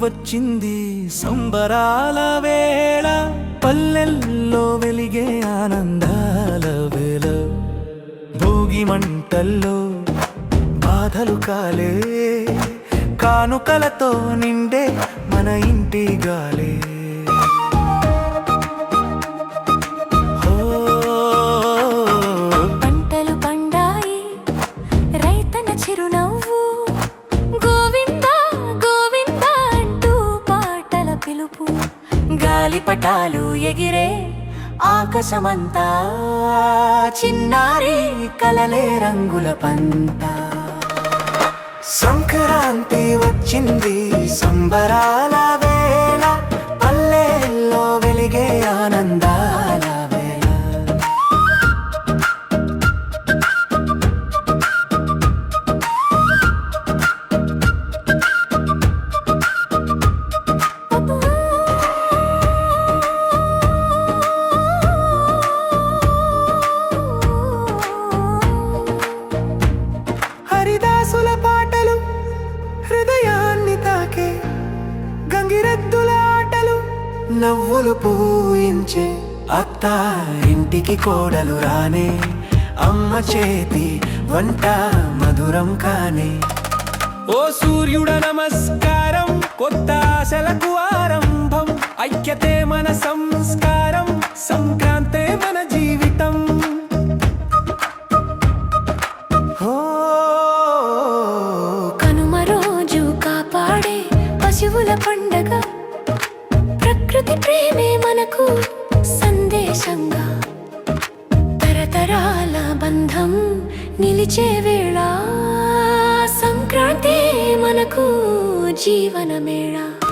వచ్చింది సంబరాల వేళ పల్లెల్లో వెలిగే ఆనందాల వేళ. భోగి మంటల్లో బాధలు కాలే కానుకలతో నిండే మన ఇంటి గాలే. గాలిపటాలు ఎగిరే ఆకాశమంతా చిన్నారి కలలే రంగుల పంత. సంక్రాంతి వచ్చింది సంబరా గంగిరెద్దుల ఆటలు నవ్వులు పూయించే అత్త ఇంటికి కోడలు రానే అమ్మ చేతి వంట మధురం కానే. ఓ సూర్యుడ నమస్కారం కొత్త ఆశలకు ఆరంభం ఐక్యతే మన పశువుల పండగ. ప్రకృతి ప్రేమే మనకు సందేశంగా. తరతరాల బంధం నిలిచే వేళ. సంక్రాంతి మనకు జీవన మేళ